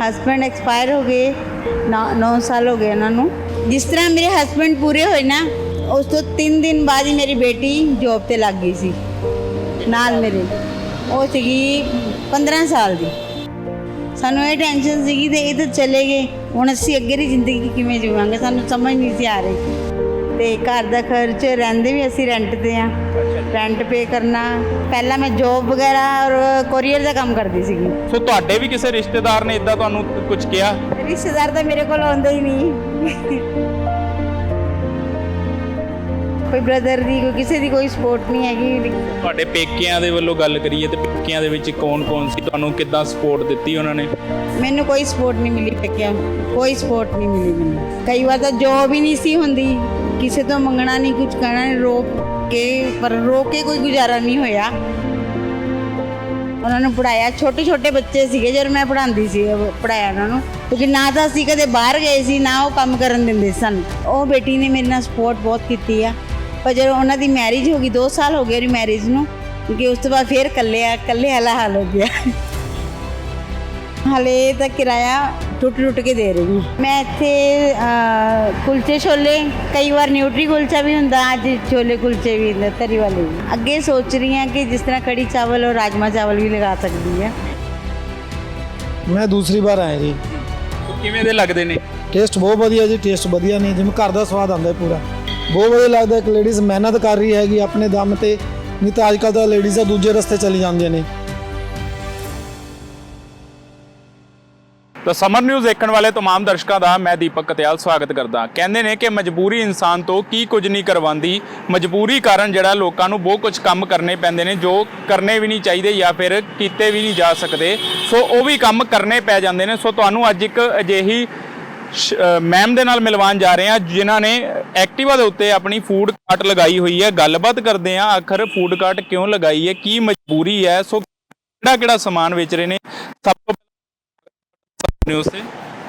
Husband expire ਹੋ ਗਏ 9 ਸਾਲ ਹੋ ਗਏ ਉਹਨਾਂ ਨੂੰ। ਜਿਸ ਤਰ੍ਹਾਂ ਮੇਰੇ ਹਸਬੰਡ ਪੂਰੇ ਹੋਏ ਨਾ, ਉਸ ਤੋਂ 3 ਦਿਨ ਬਾਅਦ ਹੀ ਮੇਰੀ ਬੇਟੀ ਜੌਬ ਤੇ ਲੱਗ ਗਈ ਸੀ। ਨਾਲ ਮੇਰੇ। ਉਹ ਸੀਗੀ 15 ਸਾਲ ਦੀ। ਸਾਨੂੰ ਇਹ ਟੈਨਸ਼ਨ ਸੀਗੀ ਤੇ ਇਹ ਤਾਂ ਚਲੇ ਗਏ। ਹੁਣ ਅਸੀਂ ਅੱਗੇ ਦੀ ਜ਼ਿੰਦਗੀ ਕਿਵੇਂ ਜੀਵਾਂਗੇ? ਸਾਨੂੰ ਸਮਝ ਨਹੀਂ ਸੀ ਆ ਰਹੀ। ਤੇ ਘਰ ਦਾ ਖਰਚ ਰਹਿੰਦੇ ਵੀ ਅਸੀਂ ਰੈਂਟ ਤੇ ਆ। ਰੈਂਟ ਪੇ ਕਰਨਾ। ਪਹਿਲਾਂ ਮੈਂ ਜੌਬ ਵਗੈਰਾ ਔਰ ਕੋਰੀਅਰ ਦਾ ਕੰਮ ਕਰਦੀ ਸੀਗੀ। ਸੋ ਤੁਹਾਡੇ ਵੀ ਕਿਸੇ ਰਿਸ਼ਤੇਦਾਰ ਨੇ ਇਦਾਂ ਤੁਹਾਨੂੰ ਕੁਝ ਕਿਹਾ? ਰਿਸ਼ਤੇਦਾਰ ਤਾਂ ਮੇਰੇ ਕੋਲ ਆਉਂਦੇ ਹੀ ਨਹੀਂ। ਕੋਈ ਬ੍ਰਦਰ ਦੀ ਕੋਈ ਕਿਸੇ ਦੀ ਕੋਈ ਸਪੋਰਟ ਨਹੀਂ ਹੈਗੀ। ਤੁਹਾਡੇ ਪੇਕਿਆਂ ਦੇ ਵੱਲੋਂ ਗੱਲ ਕਰੀਏ ਤੇ ਪੇਕਿਆਂ ਦੇ ਵਿੱਚ ਕੌਣ-ਕੌਣ ਸੀ? ਤੁਹਾਨੂੰ ਕਿੱਦਾਂ ਸਪੋਰਟ ਦਿੱਤੀ ਉਹਨਾਂ ਨੇ? ਮੈਨੂੰ ਕੋਈ ਸਪੋਰਟ ਨਹੀਂ ਮਿਲੀ ਪੱਕਿਆ ਕੋਈ ਸਪੋਰਟ ਨਹੀਂ ਮਿਲੀ ਮੈਨੂੰ। ਕਈ ਵਾਰ ਤਾਂ ਜੋਬ ਹੀ ਨਹੀਂ ਸੀ ਹੁੰਦੀ। ਕਿਸੇ ਤੋਂ ਮੰਗਣਾ ਨਹੀਂ ਕੁਝ ਕਹਿਣਾ ਨਹੀਂ, ਰੋਕ ਕੇ, ਪਰ ਰੋ ਕੇ ਕੋਈ ਗੁਜ਼ਾਰਾ ਨਹੀਂ ਹੋਇਆ। ਉਹਨਾਂ ਨੂੰ ਪੜਾਇਆ ਛੋਟੇ ਛੋਟੇ ਬੱਚੇ ਸੀਗੇ, ਜਦੋਂ ਮੈਂ ਪੜਾਉਂਦੀ ਸੀ ਪੜਾਇਆ ਉਹਨਾਂ ਨੂੰ। ਕਿਉਂਕਿ ਨਾ ਤਾਂ ਅਸੀਂ ਕਦੇ ਬਾਹਰ ਗਏ ਸੀ, ਨਾ ਉਹ ਕੰਮ ਕਰਨ ਦਿੰਦੇ ਸਨ। ਉਹ ਬੇਟੀ ਨੇ ਮੇਰੇ ਨਾਲ ਸਪੋਰਟ ਬਹੁਤ ਕੀਤੀ ਆ। ਪਰ ਜਦੋਂ ਉਹਨਾਂ ਦੀ ਮੈਰਿਜ ਹੋ ਗਈ 2 ਸਾਲ ਹੋ ਗਏ ਉਹਦੀ ਮੈਰਿਜ ਨੂੰ, ਕਿਉਂਕਿ ਉਸ ਤੋਂ ਬਾਅਦ ਫੇਰ ਇਕੱਲੇ ਆ, ਇਕੱਲੇ ਵਾਲਾ ਹਾਲ ਹੋ ਗਿਆ। ਹਲੇ ਤਾਂ ਕਿਰਾਇਆ ਟੁੱਟ ਟੁੱਟ ਕੇ ਦੇ ਰਹੀ ਹਾਂ ਮੈਂ ਇੱਥੇ ਕੁਲਚੇ ਛੋਲੇ ਕਈ ਵਾਰ ਨਿਊਟਰੀ ਕੁਲਚਾ ਵੀ ਹੁੰਦਾ ਅੱਜ ਛੋਲੇ ਕੁਲਚੇ ਵੀ ਹੁੰਦੇ ਤਰੀ ਵਾਲੇ। ਅੱਗੇ ਸੋਚ ਰਹੀ ਹਾਂ ਕਿ ਜਿਸ ਤਰ੍ਹਾਂ ਕੜੀ ਚਾਵਲ ਔਰ ਰਾਜਮਾ ਚਾਵਲ ਵੀ ਲਗਾ ਸਕਦੀ ਹੈ ਮੈਂ ਦੂਸਰੀ ਵਾਰ ਆਇਆ ਜੀ ਕਿਵੇਂ ਦੇ ਲੱਗਦੇ ਨੇ ਟੇਸਟ ਬਹੁਤ ਵਧੀਆ ਜੀ ਟੇਸਟ ਵਧੀਆ ਨਹੀਂ ਜਿਵੇਂ ਘਰ ਦਾ ਸਵਾਦ ਆਉਂਦਾ ਹੈ ਪੂਰਾ ਬਹੁਤ ਵਧੀਆ ਲੱਗਦਾ ਇੱਕ ਲੇਡੀਜ਼ ਮਿਹਨਤ ਕਰ ਰਹੀ ਹੈਗੀ ਆਪਣੇ ਦਮ ਤੇ ਨਹੀਂ ਤਾਂ ਅੱਜ ਕੱਲ੍ਹ ਤਾਂ ਲੇਡੀਜ਼ਾਂ ਦੂਜੇ ਰਸਤੇ ਚਲੀ ਜਾਂਦੀਆਂ ਨੇ ਤਾਂ ਸਮਰ ਨਿਊਜ਼ ਦੇਖਣ ਵਾਲੇ तमाम ਦਰਸ਼ਕਾਂ ਦਾ ਮੈਂ ਦੀਪਕ ਕਤਿਆਲ ਸਵਾਗਤ ਕਰਦਾ ਕਹਿੰਦੇ ਨੇ ਕਿ ਮਜਬੂਰੀ ਇਨਸਾਨ ਤੋਂ ਕੀ ਕੁਝ ਨਹੀਂ ਕਰਵਾਉਂਦੀ ਮਜਬੂਰੀ ਕਾਰਨ ਜਿਹੜਾ ਲੋਕਾਂ ਨੂੰ ਬਹੁਤ ਕੁਝ ਕੰਮ ਕਰਨੇ ਪੈਂਦੇ ਨੇ ਜੋ ਕਰਨੇ ਵੀ ਨਹੀਂ ਚਾਹੀਦੇ ਜਾਂ ਫਿਰ ਕੀਤੇ ਵੀ ਨਹੀਂ ਜਾ ਸਕਦੇ ਸੋ ਉਹ ਵੀ ਕੰਮ ਕਰਨੇ ਪੈ ਜਾਂਦੇ ਨੇ ਸੋ ਤੁਹਾਨੂੰ ਅੱਜ ਇੱਕ ਅਜਿਹੀ ਮੈਮ ਦੇ ਨਾਲ ਮਿਲਵਾਉਣ ਜਾ ਰਹੇ ਹਾਂ ਜਿਨ੍ਹਾਂ ਨੇ ਐਕਟਿਵਾ ਦੇ ਉੱਤੇ ਆਪਣੀ ਫੂਡ ਕਾਰਟ ਲਗਾਈ ਹੋਈ ਹੈ ਗੱਲਬਾਤ ਕਰਦੇ ਹਾਂ ਆਖਰ ਫੂਡ ਕਾਰਟ ਕਿਉਂ ਲਗਾਈ ਹੈ ਕੀ ਮਜਬੂਰੀ ਹੈ ਸੋ ਕਿਹੜਾ ਕਿਹੜਾ ਸਮਾਨ ਵੇਚ ਰਹੇ ਨੇ ਸਭ ਤੋਂ ਨਿਊਜ਼ ਤੇ?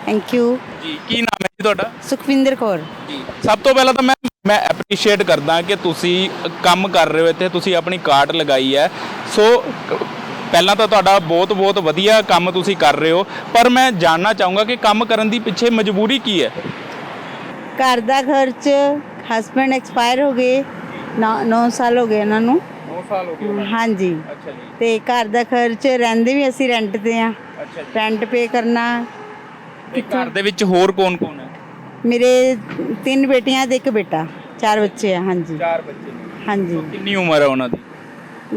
ਥੈਂਕ ਯੂ ਜੀ ਕੀ ਨਾਮ ਹੈ ਜੀ ਤੁਹਾਡਾ? ਸੁਖਵਿੰਦਰ ਕੌਰ। ਜੀ ਸਭ ਤੋਂ ਪਹਿਲਾਂ ਤਾਂ ਮੈਂ ਮੈਂ ਐਪਰੀਸ਼ੀਏਟ ਕਰਦਾ ਕਿ ਤੁਸੀਂ ਕੰਮ ਕਰ ਰਹੇ ਹੋ ਇੱਥੇ ਤੁਸੀਂ ਆਪਣੀ ਕਾਰਟ ਲਗਾਈ ਹੈ। ਸੋ ਪਹਿਲਾਂ ਤਾਂ ਤੁਹਾਡਾ ਬਹੁਤ ਬਹੁਤ ਵਧੀਆ ਕੰਮ ਤੁਸੀਂ ਕਰ ਰਹੇ ਹੋ ਪਰ ਮੈਂ ਜਾਣਨਾ ਚਾਹੂੰਗਾ ਕਿ ਕੰਮ ਕਰਨ ਦੀ ਪਿੱਛੇ ਮਜਬੂਰੀ ਕੀ ਹੈ? ਘਰ ਦਾ ਖਰਚ ਹਸਬੰਡ ਐਕਸਪਾਇਰ ਹੋ ਗਏ 9 ਸਾਲ ਹੋ ਗਏ ਉਹਨਾਂ ਨੂੰ। 9 ਸਾਲ ਹੋ ਹਾਂਜੀ। ਅੱਛਾ ਜੀ। ਤੇ ਘਰ ਦਾ ਖਰਚ ਰਹਿੰਦੇ ਵੀ ਅਸੀਂ ਰੈਂਟ ਤੇ ਆ ਰੈਂਟ ਪੇ ਕਰਨਾ ਘਰ ਦੇ ਵਿੱਚ ਹੋਰ ਕੌਣ ਕੌਣ ਹੈ? ਮੇਰੇ ਤਿੰਨ ਬੇਟੀਆਂ ਤੇ ਇੱਕ ਬੇਟਾ ਚਾਰ ਬੱਚੇ ਆ ਹਾਂਜੀ। ਚਾਰ ਬੱਚੇ। ਹਾਂਜੀ। ਕਿੰਨੀ ਉਮਰ ਹੈ ਉਹਨਾਂ ਦੀ?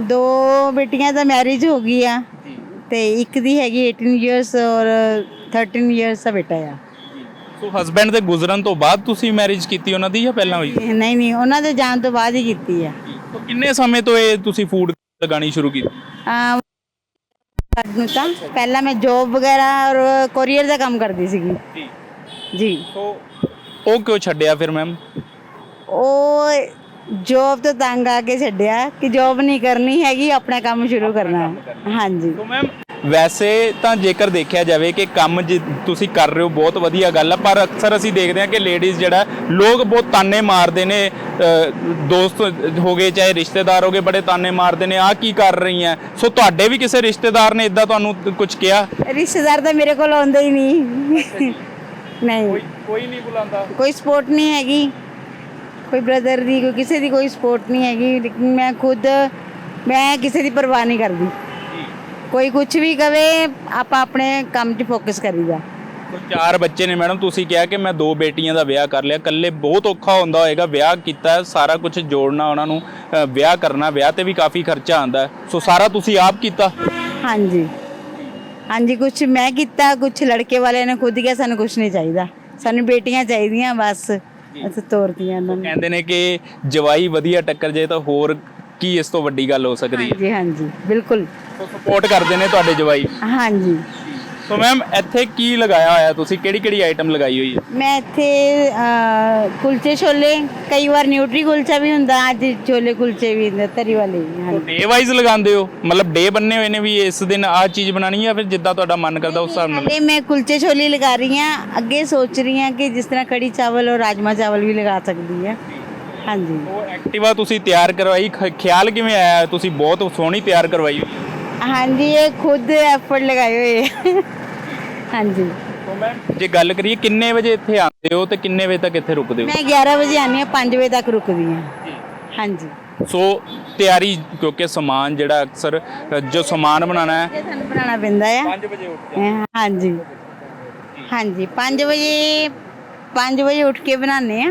ਦੋ ਬੇਟੀਆਂ ਦਾ ਮੈਰਿਜ ਹੋ ਗਈ ਆ ਜੀ। ਤੇ ਇੱਕ ਦੀ ਹੈਗੀ 18 ਇਅਰਸ ਔਰ 13 ਇਅਰਸ ਦਾ ਬੇਟਾ ਆ। ਸੋ ਹਸਬੰਡ ਦੇ ਗੁਜ਼ਰਨ ਤੋਂ ਬਾਅਦ ਤੁਸੀਂ ਮੈਰਿਜ ਕੀਤੀ ਉਹਨਾਂ ਦੀ ਜਾਂ ਪਹਿਲਾਂ ਹੋਈ? ਨਹੀਂ ਨਹੀਂ ਉਹਨਾਂ ਦੇ ਜਾਣ ਤੋਂ ਬਾਅਦ ਹੀ ਕੀਤੀ ਆ। ਸੋ ਕਿੰਨੇ ਸਮੇਂ ਤੋਂ ਇਹ ਤੁਸੀਂ ਫੂਡ ਲਗਾਣੀ ਸ਼ੁਰੂ ਕੀਤੀ? ਆ ਨੂੰ ਤਾਂ ਪਹਿਲਾਂ ਮੈਂ ਜੌਬ ਵਗੈਰਾ ਔਰ ਕੋਰੀਅਰ ਦਾ ਕੰਮ ਕਰਦੀ ਸੀਗੀ। ਜੀ। ਜੀ। ਸੋ ਉਹ ਕਿਉਂ ਛੱਡਿਆ ਫਿਰ ਮੈਮ ਉਹ ਜੌਬ ਤੋਂ ਤੰਗ ਆ ਕੇ ਛੱਡਿਆ ਕਿ ਜੌਬ ਨਹੀਂ ਕਰਨੀ ਹੈਗੀ ਆਪਣਾ ਕੰਮ ਸ਼ੁਰੂ ਕਰਨਾ। ਹੈ। ਹਾਂਜੀ। ਸੋ ਮੈਮ ਵੈਸੇ ਤਾਂ ਜੇਕਰ ਦੇਖਿਆ ਜਾਵੇ ਕਿ ਕੰਮ ਜੇ ਤੁਸੀਂ ਕਰ ਰਹੇ ਹੋ ਬਹੁਤ ਵਧੀਆ ਗੱਲ ਹੈ ਪਰ ਅਕਸਰ ਅਸੀਂ ਦੇਖਦੇ ਹਾਂ ਕਿ ਲੇਡੀਜ਼ ਜਿਹੜਾ ਲੋਕ ਬਹੁਤ ਤਾਨੇ ਮਾਰਦੇ ਨੇ ਅ, ਦੋਸਤ ਹੋ ਗਏ ਚਾਹੇ ਰਿਸ਼ਤੇਦਾਰ ਹੋ ਗਏ ਬੜੇ ਤਾਨੇ ਮਾਰਦੇ ਨੇ ਆ ਕੀ ਕਰ ਰਹੀ ਹੈ ਸੋ ਤੁਹਾਡੇ ਵੀ ਕਿਸੇ ਰਿਸ਼ਤੇਦਾਰ ਨੇ ਇਦਾਂ ਤੁਹਾਨੂੰ ਕੁਝ ਕਿਹਾ? ਰਿਸ਼ਤੇਦਾਰ ਤਾਂ ਮੇਰੇ ਕੋਲ ਆਉਂਦੇ ਹੀ ਨਹੀਂ। ਨਹੀਂ। ਕੋਈ ਨਹੀਂ ਬੁਲਾਉਂਦਾ। ਕੋਈ ਸਪੋਰਟ ਨਹੀਂ ਹੈਗੀ। ਕੋਈ ਬ੍ਰਦਰ ਦੀ ਕੋਈ ਕਿਸੇ ਦੀ ਕੋਈ ਸਪੋਰਟ ਨਹੀਂ ਹੈਗੀ ਲੇਕਿਨ ਮੈਂ ਖੁਦ ਮੈਂ ਕਿਸੇ ਦੀ ਪਰਵਾਹ ਨਹੀਂ ਕਰਦੀ। ਕੋਈ ਕੁਝ ਵੀ ਕਵੇ ਆਪਾਂ ਆਪਣੇ ਕੰਮ 'ਚ ਫੋਕਸ ਕਰੀਦਾ। ਚਾਰ ਬੱਚੇ ਨੇ ਮੈਡਮ ਤੁਸੀਂ ਕਿਹਾ ਕਿ ਮੈਂ ਦੋ ਬੇਟੀਆਂ ਦਾ ਵਿਆਹ ਕਰ ਲਿਆ। ਇਕੱਲੇ ਬਹੁਤ ਔਖਾ ਹੁੰਦਾ ਹੋਏਗਾ ਵਿਆਹ ਕੀਤਾ ਸਾਰਾ ਕੁਝ ਜੋੜਨਾ ਉਹਨਾਂ ਨੂੰ ਅ, ਵਿਆਹ ਕਰਨਾ ਵਿਆਹ ਤੇ ਵੀ ਕਾਫੀ ਖਰਚਾ ਆਂਦਾ। ਸੋ ਸਾਰਾ ਤੁਸੀਂ ਆਪ ਕੀਤਾ? ਹਾਂਜੀ। ਹਾਂਜੀ ਕੁਝ ਮੈਂ ਕੀਤਾ ਕੁਝ ਲੜਕੇ ਵਾਲਿਆਂ ਨੇ ਖੁਦ ਕਿਹਾ ਸਾਨੂੰ ਕੁਝ ਨਹੀਂ ਚਾਹੀਦਾ। ਸਾਨੂੰ ਬੇਟੀਆਂ ਚਾਹੀਦੀਆਂ ਬਸ। ਅਸੀਂ ਤੋਰਤੀਆਂ ਉਹਨਾਂ ਨੇ। ਕਹਿੰਦੇ ਨੇ ਕਿ ਜਵਾਈ ਵਧੀਆ ਟੱਕਰ ਜੇ ਤਾਂ ਹੋਰ ਕੀ ਇਸ ਤੋਂ ਵੱਡੀ ਗੱਲ ਹੋ ਸਕਦੀ ਹੈ? ਹਾਂਜੀ ਹਾਂਜੀ ਬਿਲਕੁਲ। ਸਪੋਰਟ ਕਰਦੇ ਨੇ ਤੁਹਾਡੇ ਜਵਾਈ? ਹਾਂਜੀ। ਸੋ ਮੈਮ ਇੱਥੇ ਕੀ ਲਗਾਇਆ ਹੋਇਆ? ਤੁਸੀਂ ਕਿਹੜੀ ਕਿਹੜੀ ਆਈਟਮ ਲਗਾਈ ਹੋਈ ਹੈ? ਮੈਂ ਇੱਥੇ ਅਹ, ਕੁਲਚੇ ਛੋਲੇ ਕਈ ਵਾਰ ਨਿਊਟਰੀ ਕੁਲਚਾ ਵੀ ਹੁੰਦਾ ਅੱਜ ਛੋਲੇ ਕੁਲਚੇ ਵੀ ਹੁੰਦੇ ਤਰੀ ਵਾਲੇ ਵੀ, ਹਾਂਜੀ। ਡੇ ਵਾਈਜ਼ ਲਗਾਉਂਦੇ ਹੋ? ਮਤਲਬ ਡੇ ਬੰਨੇ ਹੋਏ ਨੇ ਵੀ ਇਸ ਦਿਨ ਆਹ ਚੀਜ਼ ਬਣਾਣੀ ਹੈ ਫਿਰ ਜਿੱਦਾਂ ਤੁਹਾਡਾ ਮਨ ਕਰਦਾ ਉਸ ਹਿਸਾਬ ਨਾਲ? ਹਾਲੇ ਮੈਂ ਕੁਲਚੇ ਛੋਲੇ ਲਗਾ ਰਹੀ ਹਾਂ ਅੱਗੇ ਸੋਚ ਰਹੀ ਹਾਂ ਕਿ ਜਿਸ ਤਰ੍ਹਾਂ ਕੜੀ ਚਾਵਲ ਔਰ ਰਾਜਮਾ ਚਾਵਲ ਵੀ ਲਗਾ ਸਕਦੀ ਹੈ। ਹਾਂਜੀ। ਉਹ ਐਕਟਿਵਾ ਤੁਸੀਂ ਤਿਆਰ ਕਰਵਾਈ ਖ- ਖਿਆਲ ਕਿਵੇਂ ਆਇਆ? ਤੁਸੀਂ ਬਹੁਤ ਸੋਹਣੀ ਤਿਆਰ ਕਰਵਾਈ ਹੋਈ ਹੈ। ਹਾਂਜੀ ਇਹ ਖੁਦ ਐਫਰਟ ਲਗਾਏ ਹੋਏ ਹੈ। ਹਾਂਜੀ। ਜੇ ਗੱਲ ਕਰੀਏ ਕਿੰਨੇ ਵਜੇ ਇੱਥੇ ਆਉਂਦੇ ਹੋ ਤੇ ਕਿੰਨੇ ਵਜੇ ਤੱਕ ਇੱਥੇ ਰੁਕਦੇ ਹੋ? ਮੈਂ 11 ਵਜੇ ਆਨੀ ਹਾਂ 5 ਵਜੇ ਤੱਕ ਰੁਕਦੀ ਹਾਂ। ਹਾਂਜੀ। ਸੋ ਤਿਆਰੀ ਕਿਉਂਕਿ ਸਮਾਨ ਜਿਹੜਾ ਅਕਸਰ ਅ, ਜੋ ਸਮਾਨ ਬਣਾਉਣਾ ਹੈ। ਇਹ ਸਾਨੂੰ ਬਣਾਉਣਾ ਪੈਂਦਾ ਆ। 5 ਵਜੇ ਹਾਂਜੀ। ਹਾਂਜੀ 5 ਵਜੇ 5 ਵਜੇ ਉੱਠ ਕੇ ਬਣਾਉਂਦੇ ਆ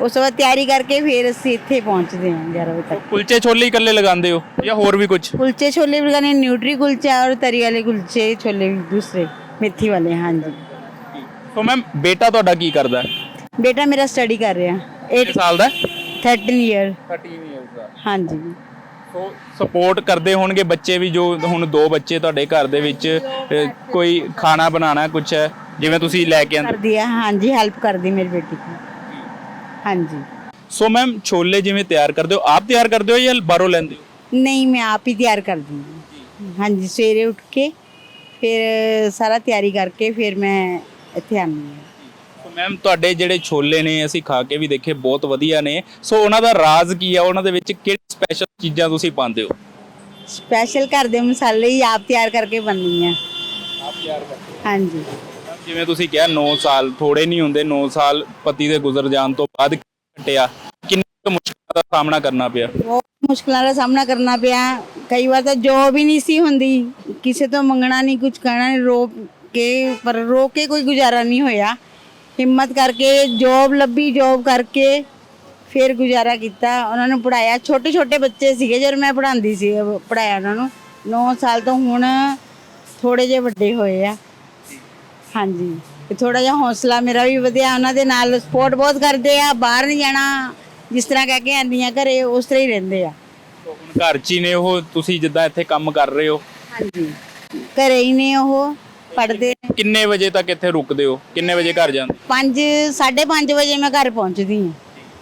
ਉਸ ਤੋਂ ਬਾਅਦ ਤਿਆਰੀ ਕਰਕੇ ਫਿਰ ਅਸੀਂ ਇੱਥੇ ਪਹੁੰਚਦੇ ਹਾਂ 11 ਵਜੇ ਤੱਕ। ਕੁਲਚੇ ਛੋਲੇ ਇਕੱਲੇ ਲਗਾਉਂਦੇ ਹੋ ਜਾਂ ਹੋਰ ਵੀ ਕੁਝ ਕੁਲਚੇ ਛੋਲੇ ਵਰਗਾ ਨੇ ਨਿਊਟਰੀ ਕੁਲਚਾ ਔਰ ਤਰੀ ਵਾਲੇ ਕੁਲਚੇ ਛੋਲੇ ਦੂਸਰੇ ਮੇਥੀ ਵਾਲੇ ਹਾਂਜੀ। ਸੋ ਮੈਮ ਬੇਟਾ ਤੁਹਾਡਾ ਕੀ ਕਰਦਾ ਬੇਟਾ ਮੇਰਾ ਸਟੱਡੀ ਕਰ ਰਿਹਾ 8 ਸਾਲ ਦਾ 13 ਇਅਰ 13 ਇਅਰਸ ਦਾ। ਹਾਂਜੀ। ਸੋ ਸਪੋਰਟ ਕਰਦੇ ਹੋਣਗੇ ਬੱਚੇ ਵੀ ਜੋ ਹੁਣ ਦੋ ਬੱਚੇ ਤੁਹਾਡੇ ਘਰ ਦੇ ਵਿੱਚ ਕੋਈ ਖਾਣਾ ਬਣਾਉਣਾ ਕੁਝ ਹੈ ਜਿਵੇਂ ਤੁਸੀਂ ਲੈ ਕੇ ਆਂਦੇ ਕਰਦੀ ਆ ਹਾਂਜੀ ਹੈਲਪ ਕਰਦੀ ਮੇਰੀ ਬੇਟੀ ਨੂੰ। ਹਾਂਜੀ। ਸੋ ਮੈਮ ਛੋਲੇ ਜਿਵੇਂ ਤਿਆਰ ਕਰਦੇ ਹੋ ਆਪ ਤਿਆਰ ਕਰਦੇ ਹੋ ਜਾਂ ਬਾਹਰੋਂ ਲੈਂਦੇ ਹੋ? ਨਹੀਂ ਮੈਂ ਆਪ ਹੀ ਤਿਆਰ ਕਰਦੀ ਹਾਂ। ਹਾਂਜੀ ਸਵੇਰੇ ਉੱਠ ਕੇ ਫਿਰ ਸਾਰਾ ਤਿਆਰੀ ਕਰਕੇ ਫਿਰ ਮੈਂ ਇੱਥੇ ਆਉਂਦੀ ਹਾਂ। ਸੋ ਮੈਮ ਤੁਹਾਡੇ ਜਿਹੜੇ ਛੋਲੇ ਨੇ ਅਸੀਂ ਖਾ ਕੇ ਵੀ ਦੇਖੇ ਬਹੁਤ ਵਧੀਆ ਨੇ। ਸੋ ਉਹਨਾਂ ਦਾ ਰਾਜ਼ ਕੀ ਹੈ ਉਹਨਾਂ ਦੇ ਵਿੱਚ ਕਿਹੜੀ ਸਪੈਸ਼ਲ ਚੀਜ਼ਾਂ ਤੁਸੀਂ ਪਾਉਂਦੇ ਹੋ? ਸਪੈਸ਼ਲ ਘਰ ਮਸਾਲੇ ਹੀ ਆਪ ਤਿਆਰ ਕਰਕੇ ਬਣਨੀ ਆ ਆਪ ਤਿਆਰ ਕਰਕੇ ਹਾਂਜੀ। ਜਿਵੇਂ ਤੁਸੀਂ ਕਿਹਾ 9 ਸਾਲ ਥੋੜੇ ਨਹੀਂ ਹੁੰਦੇ 9 ਸਾਲ ਪਤੀ ਦੇ ਗੁਜ਼ਰ ਜਾਣ ਤੋਂ ਬਾਅਦ ਘਟਿਆ। ਕਿੰਨੀ ਮੁਸ਼ਕਲਾਂ ਦਾ ਸਾਹਮਣਾ ਕਰਨਾ ਪਿਆ? ਬਹੁਤ ਮੁਸ਼ਕਲਾਂ ਦਾ ਸਾਹਮਣਾ ਕਰਨਾ ਪਿਆ। ਕਈ ਵਾਰ ਤਾਂ ਜੋਬ ਹੀ ਨਹੀਂ ਸੀ ਹੁੰਦੀ, ਕਿਸੇ ਤੋਂ ਮੰਗਣਾ ਨਹੀਂ ਕੁਝ ਕਹਿਣਾ ਨਹੀਂ, ਰੋ ਕੇ, ਪਰ ਰੋ ਕੇ ਕੋਈ ਗੁਜ਼ਾਰਾ ਨਹੀਂ ਹੋਇਆ। ਹਿੰਮਤ ਕਰਕੇ ਜੋਬ ਲੱਭੀ ਜੋਬ ਕਰਕੇ ਫਿਰ ਗੁਜ਼ਾਰਾ ਕੀਤਾ। ਉਹਨਾਂ ਨੂੰ ਪੜਾਇਆ ਛੋਟੇ ਛੋਟੇ ਬੱਚੇ ਸੀਗੇ, ਜਦੋਂ ਮੈਂ ਪੜਾਉਂਦੀ ਸੀ ਪੜਾਇਆ ਉਹਨਾਂ ਨੂੰ। 9 ਸਾਲ ਤੋਂ ਹੁਣ ਥੋੜੇ ਜਿਹੇ ਵੱਡੇ ਹੋਏ ਆ। ਹਾਂਜੀ। ਤੇ ਥੋੜਾ ਜਿਹਾ ਹੌਸਲਾ ਮੇਰਾ ਵੀ ਵਧਿਆ ਉਹਨਾਂ ਦੇ ਨਾਲ ਸਪੋਰਟ ਬਹੁਤ ਕਰਦੇ ਆ ਬਾਹਰ ਨਹੀਂ ਜਾਣਾ ਜਿਸ ਤਰ੍ਹਾਂ ਕਹਿ ਕੇ ਆਨੀ ਆ ਘਰੇ ਉਸ ਤਰ੍ਹਾਂ ਹੀ ਰਹਿੰਦੇ ਆ। ਸੋ ਹੁਣ ਘਰ 'ਚ ਹੀ ਨੇ ਉਹ ਤੁਸੀਂ ਜਿੱਦਾਂ ਇੱਥੇ ਕੰਮ ਕਰ ਰਹੇ ਹੋ? ਹਾਂਜੀ। ਘਰੇ ਹੀ ਨੇ ਉਹ ਪੜਦੇ ਕਿੰਨੇ ਵਜੇ ਤੱਕ ਇੱਥੇ ਰੁਕਦੇ ਹੋ? ਕਿੰਨੇ ਵਜੇ ਘਰ ਜਾਂਦੇ? 5 5:30 ਵਜੇ ਮੈਂ ਘਰ ਪਹੁੰਚਦੀ ਹਾਂ।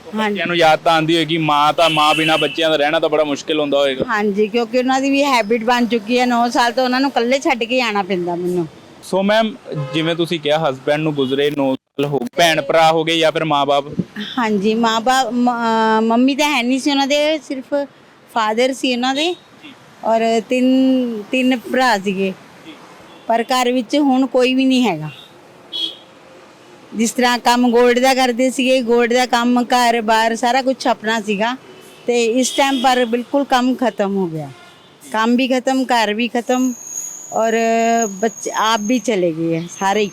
ਹਾਂਜੀ ਬੱਚਿਆਂ ਨੂੰ ਯਾਦ ਤਾਂ ਆਉਂਦੀ ਹੋਏਗੀ ਮਾਂ ਤਾਂ ਮਾਂ ਬਿਨਾ ਬੱਚਿਆਂ ਦਾ ਰਹਿਣਾ ਤਾਂ ਬੜਾ ਮੁਸ਼ਕਿਲ ਹੁੰਦਾ ਹੋਏਗਾ। ਹਾਂਜੀ ਕਿਉਂਕਿ ਉਹਨਾਂ ਦੀ ਵੀ ਹੈਬਿਟ ਬਣ ਚੁੱਕੀ ਹੈ 9 ਸਾਲ ਤੋਂ ਉਹਨਾਂ ਨੂੰ ਇਕੱਲੇ ਛੱਡ ਕੇ ਆਣਾ ਪੈਂਦਾ ਮੈਨੂੰ। ਸੋ ਮੈਮ ਜਿਵੇਂ ਤੁਸੀਂ ਕਿਹਾ ਹਸਬੈਂਡ ਨੂੰ ਗੁਜ਼ਰੇ 9 ਸਾਲ ਹੋ ਗਏ ਭੈਣ ਭਰਾ ਹੋ ਗਏ ਜਾਂ ਫਿਰ ਮਾਪੇ ਹਾਂਜੀ ਮਾਂ ਬਾਪ ਮੰਮੀ ਤਾਂ ਹੈ ਨਹੀਂ ਸੀ ਉਹਨਾਂ ਦੇ ਸਿਰਫ ਫਾਦਰ ਸੀ ਉਹਨਾਂ ਦੇ ਔਰ ਤਿੰਨ ਤਿੰਨ ਭਰਾ ਸੀਗੇ। ਪਰ ਘਰ ਵਿੱਚ ਹੁਣ ਕੋਈ ਵੀ ਨਹੀਂ ਹੈਗਾ। ਜਿਸ ਤਰ੍ਹਾਂ ਕੰਮ ਗੋਲਡ ਦਾ ਕਰਦੇ ਸੀਗੇ ਗੋਲਡ ਦਾ ਕੰਮ ਘਰ ਬਾਰ ਸਾਰਾ ਕੁਝ ਆਪਣਾ ਸੀਗਾ। ਤੇ ਇਸ ਟਾਈਮ ਪਰ ਬਿਲਕੁਲ ਕੰਮ ਖਤਮ ਹੋ ਗਿਆ। ਕੰਮ ਵੀ ਖਤਮ ਘਰ ਵੀ ਖਤਮ। ਔਰ ਬੱਚੇ ਆਪ ਵੀ ਚਲੇ ਗਏ ਹੈ ਸਾਰੇ ਹੀ।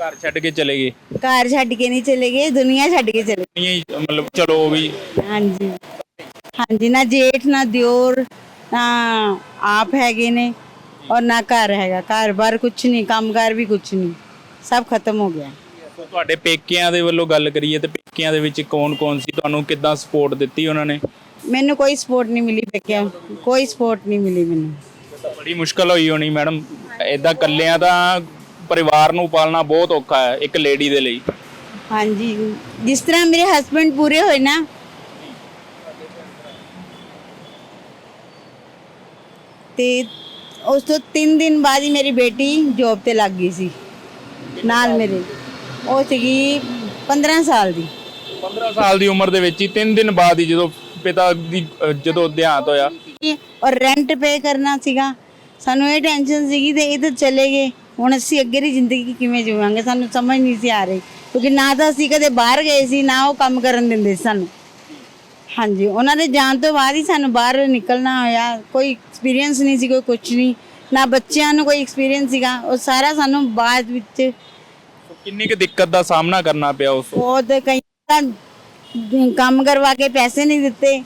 ਘਰ ਛੱਡ ਕੇ ਚਲੇ ਗਏ? ਘਰ ਛੱਡ ਕੇ ਨਹੀਂ ਚਲੇ ਗਏ ਦੁਨੀਆ ਛੱਡ ਕੇ ਚਲੇ ਨਹੀਂ ਮਤਲਬ ਚਲੋ ਵੀ ਗਏ। ਹਾਂਜੀ। ਹਾਂਜੀ ਨਾ ਜੇਠ ਨਾ ਦਿਓਰ ਨਾ ਆਪ ਹੈਗੇ ਨੇ ਔਰ ਨਾ ਘਰ ਹੈਗਾ। ਘਰ-ਬਾਰ ਕੁਝ ਨਹੀਂ ਕੰਮਕਾਰ ਵੀ ਕੁਝ ਨਹੀਂ। ਸਭ ਖਤਮ ਹੋ ਗਿਆ। ਸੋ ਤੁਹਾਡੇ ਪੇਕਿਆਂ ਦੇ ਵੱਲੋਂ ਗੱਲ ਕਰੀਏ ਤੇ ਪੇਕਿਆਂ ਦੇ ਵਿੱਚ ਕੌਣ-ਕੌਣ ਸੀ? ਤੁਹਾਨੂੰ ਕਿੱਦਾਂ ਸਪੋਰਟ ਦਿੱਤੀ ਉਹਨਾਂ ਨੇ? ਮੈਨੂੰ ਕੋਈ ਸਪੋਰਟ ਨਹੀਂ ਮਿਲੀ ਪੇਕਿਆਂ ਕੋਈ ਸਪੋਰਟ ਨਹੀਂ ਮਿਲੀ ਮੈਨੂੰ। ਬੜੀ ਮੁਸ਼ਕਲ ਹੋਈ ਹੋਣੀ ਮੈਡਮ। ਇਦਾਂ ਕੱਲਿਆਂ ਤਾਂ ਪਰਿਵਾਰ ਨੂੰ ਪਾਲਣਾ ਬਹੁਤ ਔਖਾ ਹੈ ਇੱਕ ਲੇਡੀ ਦੇ ਲਈ। ਹਾਂਜੀ। ਜਿਸ ਤਰ੍ਹਾਂ ਮੇਰੇ ਹਸਬੰਡ ਪੂਰੇ ਹੋਏ ਨਾ। ਤੇ ਉਸ ਤੋਂ 3 ਦਿਨ ਬਾਅਦ ਹੀ ਮੇਰੀ ਬੇਟੀ ਜੌਬ ਤੇ ਲੱਗ ਗਈ ਸੀ। ਨਾਲ ਮੇਰੇ। ਉਹ ਸੀਗੀ 15 ਸਾਲ ਦੀ। 15 ਸਾਲ ਦੀ ਉਮਰ ਦੇ ਵਿੱਚ ਹੀ 3 ਦਿਨ ਬਾਅਦ ਹੀ ਜਦੋਂ ਪਿਤਾ ਦੀ ਜਦੋਂ ਦੇਹਾਂਤ ਹੋਇਆ ਔਰ ਰੈਂਟ ਪੇ ਕਰਨਾ ਸੀਗਾ। ਸਾਨੂੰ ਇਹ ਟੈਨਸ਼ਨ ਸੀਗੀ ਤੇ ਇਹ ਤਾਂ ਚਲੇ ਗਏ। ਹੁਣ ਅਸੀਂ ਅੱਗੇ ਦੀ ਜ਼ਿੰਦਗੀ ਕਿਵੇਂ ਜੀਵਾਂਗੇ? ਸਾਨੂੰ ਸਮਝ ਨਹੀਂ ਸੀ ਆ ਰਹੀ। ਕਿਉਂਕਿ ਨਾ ਤਾਂ ਅਸੀਂ ਕਦੇ ਬਾਹਰ ਗਏ ਸੀ ਨਾ ਉਹ ਕੰਮ ਕਰਨ ਦਿੰਦੇ ਸੀ ਸਾਨੂੰ। ਹਾਂਜੀ ਉਹਨਾਂ ਦੇ ਜਾਣ ਤੋਂ ਬਾਅਦ ਹੀ ਸਾਨੂੰ ਬਾਹਰ ਨਿਕਲਣਾ ਹੋਇਆ। ਕੋਈ ਐਕਸਪੀਰੀਅੰਸ ਨਹੀਂ ਸੀ ਕੋਈ ਕੁਝ ਨਹੀਂ। ਨਾ ਬੱਚਿਆਂ ਨੂੰ ਕੋਈ ਐਕਸਪੀਰੀਅੰਸ ਸੀਗਾ। ਉਹ ਸਾਰਾ ਸਾਨੂੰ ਬਾਅਦ ਵਿੱਚ ਸੋ ਕਿੰਨੀ ਕੁ ਦਿੱਕਤ ਦਾ ਸਾਹਮਣਾ ਕਰਨਾ ਪਿਆ ਉਸ ਬਹੁਤ ਕਈ ਤਾਂ ਕੰਮ ਕਰਵਾ ਕੇ ਪੈਸੇ ਨਹੀਂ ਦਿੱਤੇ।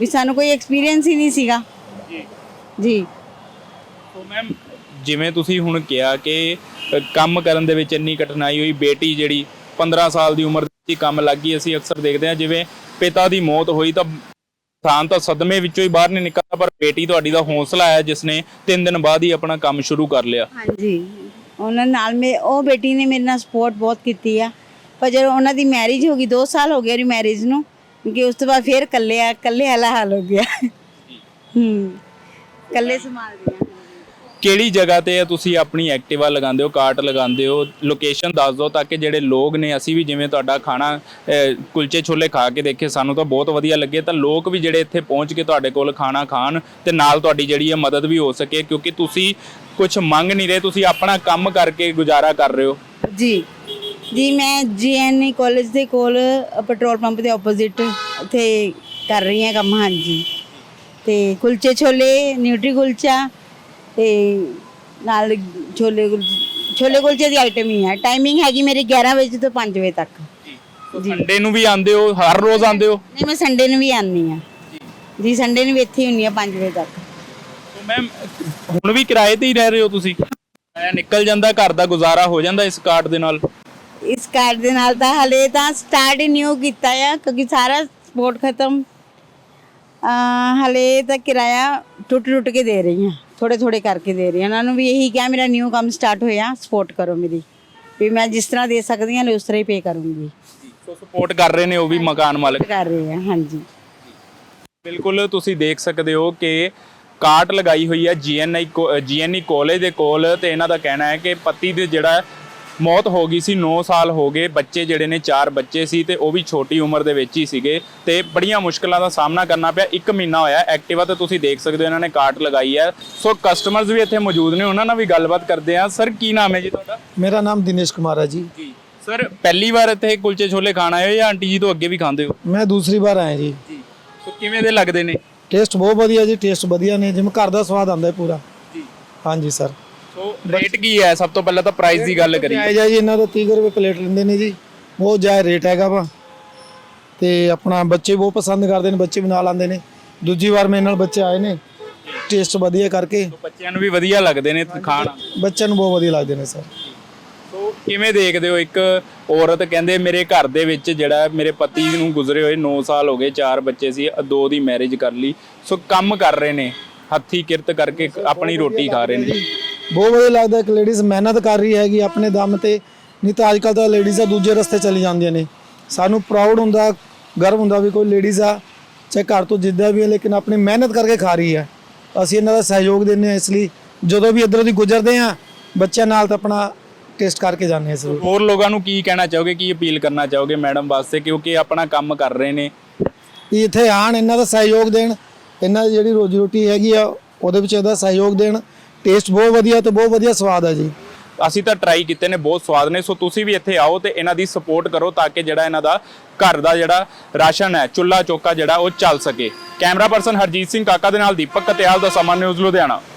ਵੀ ਸਾਨੂੰ ਕੋਈ ਐਕਸਪੀਰੀਅੰਸ ਹੀ ਨਹੀਂ ਸੀਗਾ। ਜੀ। ਜੀ। ਸੋ ਮੈਮ ਜਿਵੇਂ ਤੁਸੀਂ ਹੁਣ ਕਿਹਾ ਕਿ ਕੰਮ ਕਰਨ ਦੇ ਵਿੱਚ ਇੰਨੀ ਕਠਿਨਾਈ ਹੋਈ ਬੇਟੀ ਜਿਹੜੀ 15 ਸਾਲ ਦੀ ਉਮਰ ਦੀ ਕੰਮ ਲੱਗ ਗਈ ਅਸੀਂ ਅਕਸਰ ਦੇਖਦੇ ਹਾਂ ਜਿਵੇਂ ਪਿਤਾ ਦੀ ਮੌਤ ਹੋਈ ਤਾਂ ਇਨਸਾਨ ਤਾਂ ਸਦਮੇ ਵਿੱਚੋਂ ਹੀ ਬਾਹਰ ਨਹੀਂ ਨਿਕਲਦਾ ਪਰ ਬੇਟੀ ਤੁਹਾਡੀ ਦਾ ਹੌਸਲਾ ਹੈ ਜਿਸ ਨੇ 3 ਦਿਨ ਬਾਅਦ ਹੀ ਆਪਣਾ ਕੰਮ ਸ਼ੁਰੂ ਕਰ ਲਿਆ। ਹਾਂਜੀ। ਉਹਨਾਂ ਨਾਲ ਮੇ ਉਹ ਬੇਟੀ ਨੇ ਮੇਰੇ ਨਾਲ ਸਪੋਰਟ ਬਹੁਤ ਕੀਤੀ ਆ। ਪਰ ਜਦੋਂ ਉਹਨਾਂ ਦੀ ਮੈਰਿਜ ਹੋ ਗਈ 2 ਸਾਲ ਹੋ ਗਏ ਉਹਦੀ ਮੈਰਿਜ ਨੂੰ ਕਿ ਉਸ ਤੋਂ ਬਾਅਦ ਫੇਰ ਇਕੱਲੇ ਆ ਇਕੱਲੇ ਵਾਲਾ ਹਾਲ ਹੋ ਗਿਆ। ਹੂੰ ਇਕੱਲੇ ਸੰਭਾਲਦੇ ਆ। ਕਿਹੜੀ ਜਗ੍ਹਾ ਤੇ ਤੁਸੀਂ ਆਪਣੀ ਐਕਟਿਵਾ ਲਗਾਉਂਦੇ ਹੋ ਕਾਰਟ ਲਗਾਉਂਦੇ ਹੋ? ਲੋਕੇਸ਼ਨ ਦੱਸ ਦਿਓ ਤਾਂ ਕਿ ਜਿਹੜੇ ਲੋਕ ਨੇ ਅਸੀਂ ਵੀ ਜਿਵੇਂ ਤੁਹਾਡਾ ਖਾਣਾ ਕੁਲਚੇ ਛੋਲੇ ਖਾ ਕੇ ਦੇਖੇ ਸਾਨੂੰ ਤਾਂ ਬਹੁਤ ਵਧੀਆ ਲੱਗੇ। ਤਾਂ ਲੋਕ ਵੀ ਜਿਹੜੇ ਇੱਥੇ ਪਹੁੰਚ ਕੇ ਤੁਹਾਡੇ ਕੋਲ ਖਾਣਾ ਖਾਣ ਤੇ ਨਾਲ ਤੁਹਾਡੀ ਜਿਹੜੀ ਹੈ ਮਦਦ ਵੀ ਹੋ ਸਕੇ ਕਿਉਂਕਿ ਤੁਸੀਂ ਕੁਝ ਮੰਗ ਨਹੀਂ ਰਹੇ ਤੁਸੀਂ ਆਪਣਾ ਕੰਮ ਕਰਕੇ ਗੁਜ਼ਾਰਾ ਕਰ ਰਹੇ ਹੋ। ਜੀ। ਜੀ ਮੈਂ ਜੀਐਨਈ ਕਾਲਜ ਦੇ ਕੋਲ ਪੈਟਰੋਲ ਪੰਪ ਦੇ ਆਪੋਜ਼ਿਟ ਉੱਥੇ ਕਰ ਰਹੀ ਹਾਂ ਕੰਮ ਹਾਂਜੀ। ਤੇ ਕੁਲਚੇ ਛੋਲੇ ਨਿਊਟਰੀ ਕੁਲਚਾ ਤੇ ਨਾਲ ਛੋਲੇ ਕੁਲ- ਛੋਲੇ ਕੁਲਚੇ ਦੀ ਆਈਟਮ ਹੀ ਹੈ। ਟਾਈਮਿੰਗ ਹੈਗੀ ਮੇਰੀ 11 ਵਜੇ ਤੋਂ 5 ਵਜੇ ਤੱਕ। ਸੰਡੇ ਨੂੰ ਵੀ ਆਉਂਦੇ ਹੋ? ਹਰ ਰੋਜ਼ ਆਉਂਦੇ ਹੋ? ਨਹੀਂ ਮੈਂ ਸੰਡੇ ਨੂੰ ਵੀ ਆਨੀ ਆ ਜੀ ਸੰਡੇ ਨੂੰ ਵੀ ਇੱਥੇ ਹੀ ਹੁੰਨੀ ਆ 5 ਵਜੇ ਤੱਕ। ਮੈਮ ਹੁਣ ਵੀ ਕਿਰਾਏ ਤੇ ਹੀ ਰਹਿ ਰਹੇ ਹੋ ਤੁਸੀਂ? ਐ ਨਿਕਲ ਜਾਂਦਾ ਘਰ ਦਾ ਗੁਜ਼ਾਰਾ ਹੋ ਜਾਂਦਾ ਇਸ ਕਾਰਡ ਦੇ ਨਾਲ। ਇਸ ਕਾਰਡ ਦੇ ਨਾਲ ਤਾਂ ਹਲੇ ਤਾਂ ਸਟਾਰਟ ਹੀ ਨਿਊ ਕੀਤਾ ਆ ਕਿਉਂਕਿ ਸਾਰਾ ਸਪੋਰਟ ਖਤਮ। ਹਲੇ ਤਾਂ ਕਿਰਾਇਆ ਟੁੱਟ ਟੁੱਟ ਕੇ ਦੇ ਰਹੀ ਹਾਂ ਥੋੜੇ ਥੋੜੇ ਕਰਕੇ ਦੇ ਰਹੀ ਹਾਂ। ਉਹਨਾਂ ਨੂੰ ਵੀ ਇਹੀ ਕਿਹਾ ਮੇਰਾ ਨਿਊ ਕੰਮ ਸਟਾਰਟ ਹੋਇਆ ਸਪੋਰਟ ਕਰੋ ਮੇਰੀ। ਵੀ ਮੈਂ ਜਿਸ ਤਰ੍ਹਾਂ ਦੇ ਸਕਦੀ ਹਾਂ ਉਸ ਤਰ੍ਹਾਂ ਹੀ ਪੇ ਕਰੂੰਗੀ। ਸੋ ਸਪੋਰਟ ਕਰ ਰਹੇ ਨੇ ਉਹ ਵੀ ਮਕਾਨ ਮਾਲਕ। ਕਰ ਰਹੇ ਆ ਹਾਂਜੀ। ਬਿਲਕੁਲ ਤੁਸੀਂ ਦੇਖ ਸਕਦੇ ਹੋ ਕਿ ਕਾਟ ਲਗਾਈ ਹੋਈ ਹੈ ਜੀਐਨਆਈ ਜੀਐਨਈ ਕਾਲਜ ਦੇ ਕੋਲ ਤੇ ਇਹਨਾਂ ਦਾ ਕਹਿਣਾ ਹੈ ਕਿ ਪਤੀ ਦੇ ਜਿਹੜਾ ਮੌਤ ਹੋ ਗਈ ਸੀ 9 ਸਾਲ ਹੋ ਗਏ। ਬੱਚੇ ਜਿਹੜੇ ਨੇ ਚਾਰ ਬੱਚੇ ਸੀ ਤੇ ਉਹ ਵੀ ਛੋਟੀ ਉਮਰ ਦੇ ਵਿੱਚ ਹੀ ਸੀਗੇ ਤੇ ਬੜੀਆਂ ਮੁਸ਼ਕਲਾਂ ਦਾ ਸਾਹਮਣਾ ਕਰਨਾ ਪਿਆ। 1 ਮਹੀਨਾ ਹੋਇਆ ਐਕਟਿਵਾ ਤੇ ਤੁਸੀਂ ਦੇਖ ਸਕਦੇ ਹੋ ਇਹਨਾਂ ਨੇ ਕਾਟ ਲਗਾਈ ਹੈ। ਸੋ ਕਸਟਮਰਸ ਵੀ ਇੱਥੇ ਮੌਜੂਦ ਨੇ ਉਹਨਾਂ ਨਾਲ ਵੀ ਗੱਲਬਾਤ ਕਰਦੇ ਆ ਸਰ ਕੀ ਨਾਮ ਹੈ ਜੀ ਤੁਹਾਡਾ? ਮੇਰਾ ਨਾਮ ਦਿਨੇਸ਼ ਕੁਮਾਰ ਹੈ ਜੀ। ਜੀ। ਸਰ ਪਹਿਲੀ ਵਾਰ ਇੱਥੇ ਕੁਲਚੇ ਛੋਲੇ ਖਾਣ ਆਏ ਹੋ ਜਾਂ ਆਂਟੀ ਜੀ ਤੋਂ ਅੱਗੇ ਵੀ ਖਾਂਦੇ ਹੋ? ਮੈਂ ਦੂਸਰੀ ਵਾਰ ਆਇਆ ਜੀ। ਜੀ। ਸੋ ਕਿਵੇਂ ਦੇ ਲੱਗਦੇ ਨੇ? ਟੇਸਟ ਬਹੁਤ ਵਧੀਆ ਜੀ ਟੇਸਟ ਵਧੀਆ ਨੇ ਜਿਵੇਂ ਘਰ ਦਾ ਸਵਾਦ ਆਉਂਦਾ ਹੈ ਪੂਰਾ। ਜੀ। ਹਾਂਜੀ ਸਰ। ਸੋ ਰੇਟ ਕੀ ਹੈ? ਸਭ ਤੋਂ ਪਹਿਲਾਂ ਤਾਂ ਪ੍ਰਾਈਸ ਦੀ ਗੱਲ ਕਰੀਏ। ਜਾਇਜ਼ ਹੈ ਜੀ ਇਹਨਾਂ ਦਾ 30 ਰੁਪਏ ਪਲੇਟ ਲੈਂਦੇ ਨੇ ਜੀ। ਬਹੁਤ ਜਾਇਜ਼ ਰੇਟ ਹੈਗਾ ਵਾ। ਤੇ ਆਪਣਾ ਬੱਚੇ ਬਹੁਤ ਪਸੰਦ ਕਰਦੇ ਨੇ ਬੱਚੇ ਵੀ ਨਾਲ ਆਉਂਦੇ ਨੇ। ਦੂਜੀ ਵਾਰ ਮੇਰੇ ਨਾਲ ਬੱਚੇ ਆਏ ਨੇ। ਟੇਸਟ ਵਧੀਆ ਕਰਕੇ। ਬੱਚਿਆਂ ਨੂੰ ਵੀ ਵਧੀਆ ਲੱਗਦੇ ਨੇ ਖਾਣ। ਬੱਚਿਆਂ ਨੂੰ ਬਹੁਤ ਵਧੀਆ ਲੱਗਦੇ ਨੇ ਸਰ। ਸੋ ਕਿਵੇਂ ਦੇਖਦੇ ਹੋ ਇੱਕ ਔਰਤ? ਕਹਿੰਦੇ ਮੇਰੇ ਘਰ ਦੇ ਵਿੱਚ ਜਿਹੜਾ ਮੇਰੇ ਪਤੀ ਨੂੰ ਗੁਜ਼ਰੇ ਹੋਏ 9 ਸਾਲ ਹੋ ਗਏ ਚਾਰ ਬੱਚੇ ਸੀ ਦੋ ਦੀ ਮੈਰਿਜ ਕਰ ਲਈ। ਸੋ ਕੰਮ ਕਰ ਰਹੇ ਨੇ। ਹੱਥੀ ਕਿਰਤ ਕਰਕੇ ਆਪਣੀ ਰੋਟੀ ਖਾ ਰਹੇ ਨੇ। ਬਹੁਤ ਵਧੀਆ ਲੱਗਦਾ ਇੱਕ ਲੇਡੀਜ਼ ਮਿਹਨਤ ਕਰ ਰਹੀ ਹੈਗੀ ਆਪਣੇ ਦਮ ਤੇ ਨਹੀਂ ਤਾਂ ਅੱਜ ਕੱਲ ਤਾਂ ਲੇਡੀਜ਼ ਆ ਦੂਜੇ ਰਸਤੇ ਚਲੀ ਜਾਂਦੀਆਂ ਨੇ। ਸਾਨੂੰ ਪ੍ਰਾਊਡ ਹੁੰਦਾ ਗਰਵ ਹੁੰਦਾ ਵੀ ਕੋਈ ਲੇਡੀਜ਼ ਆ ਚਾਹੇ ਘਰ ਤੋਂ ਜਿੱਦਾਂ ਵੀ ਹੈ ਲੇਕਿਨ ਆਪਣੀ ਮਿਹਨਤ ਕਰਕੇ ਖਾ ਰਹੀ ਹੈ ਅਸੀਂ ਇਹਨਾਂ ਦਾ ਸਹਿਯੋਗ ਦਿੰਦੇ ਹਾਂ ਇਸ ਲਈ ਜਦੋਂ ਵੀ ਇੱਧਰੋਂ ਦੀ ਗੁਜ਼ਰਦੇ ਆ ਬੱਚਿਆਂ ਨਾਲ ਤਾਂ ਆਪਣਾ ਟੇਸਟ ਕਰਕੇ ਜਾਂਦੇ ਹਾਂ ਲਈ ਹੋਰ ਲੋਕਾਂ ਨੂੰ ਕੀ ਕਹਿਣਾ ਚਾਹੋਗੇ ਕੀ ਅਪੀਲ ਕਰਨਾ ਚਾਹੋਗੇ ਮੈਡਮ ਵਾਸਤੇ ਕਿਉਂਕਿ ਆਪਣਾ ਕੰਮ ਕਰ ਰਹੇ ਨੇ। ਵੀ ਇੱਥੇ ਆਣ ਇਹਨਾਂ ਦਾ ਸਹਿਯੋਗ ਦੇਣ ਇਹਨਾਂ ਦੀ ਜਿਹੜੀ ਰੋਜੀ ਰੋਟੀ ਹੈਗੀ ਆ ਉਹਦੇ ਵਿੱਚ ਇਹਦਾ ਸਹਿਯੋਗ ਦੇਣ। ਟੇਸਟ ਬਹੁਤ ਵਧੀਆ ਤੇ ਬਹੁਤ ਵਧੀਆ ਸਵਾਦ ਹੈ ਜੀ। ਅਸੀਂ ਤਾਂ ਟਰਾਈ ਕੀਤੇ ਨੇ, ਬਹੁਤ ਸਵਾਦ ਨੇ। ਸੋ ਤੁਸੀਂ ਵੀ ਇੱਥੇ ਆਓ ਤੇ ਇਹਨਾਂ ਦੀ ਸਪੋਰਟ ਕਰੋ ਤਾਂ ਕਿ ਜਿਹੜਾ ਇਹਨਾਂ ਦਾ ਘਰ ਦਾ ਜਿਹੜਾ ਰਾਸ਼ਨ ਹੈ ਚੁੱਲਾ ਚੌਕਾ ਜਿਹੜਾ ਉਹ ਚੱਲ ਸਕੇ। ਕੈਮਰਾ ਪਰਸਨ ਹਰਜੀਤ ਸਿੰਘ ਕਾਕਾ ਦੇ ਨਾਲ ਦੀਪਕ ਕਤਿਆਲ ਦਾ ਸਮਾਂ ਨਿਊਜ਼ ਲੁਧਿਆਣਾ।